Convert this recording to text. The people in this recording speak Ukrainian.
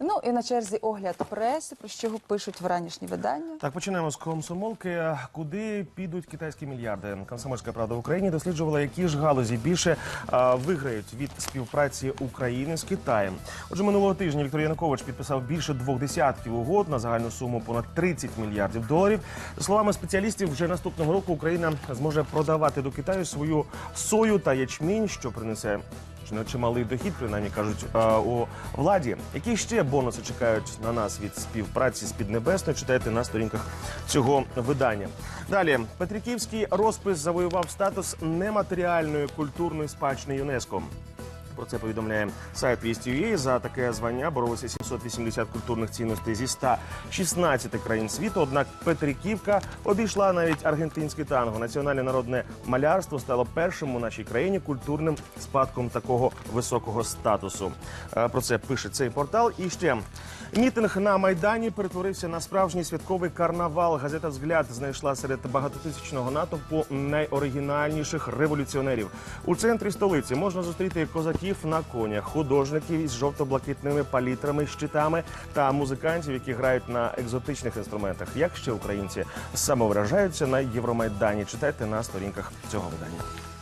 Ну і на черзі огляд преси, про що пишуть вранішні видання. Так, починаємо з комсомолки. Куди підуть китайські мільярди? Комсомольська правда в Україні досліджувала, які ж галузі більше а, виграють від співпраці України з Китаєм. Отже, минулого тижня Віктор Янукович підписав більше двох десятків угод на загальну суму понад 30 мільярдів доларів. За словами спеціалістів, вже наступного року Україна зможе продавати до Китаю свою сою та ячмінь, що принесе чи- чималий дохід, принаймні кажуть е, у владі. Які ще бонуси чекають на нас від співпраці з Піднебесною? Читайте на сторінках цього видання. Далі Петриківський розпис завоював статус нематеріальної культурної спадщини ЮНЕСКО. Про це повідомляє сайт Вість.ua. За таке звання боролися 780 культурних цінностей зі 116 країн світу. Однак Петриківка обійшла навіть аргентинське танго. Національне народне малярство стало першим у нашій країні культурним спадком такого високого статусу. Е, Про це пише цей портал. І ще мітинг на майдані перетворився на справжній святковий карнавал. Газета Взгляд знайшла серед багатотисячного натовпу найоригінальніших революціонерів. У центрі столиці можна зустріти козаків на конях, художників із жовто-блакитними палітрами, щитами та музикантів, які грають на екзотичних інструментах. Як ще українці самовиражаються на Євромайдані? Читайте на сторінках цього видання.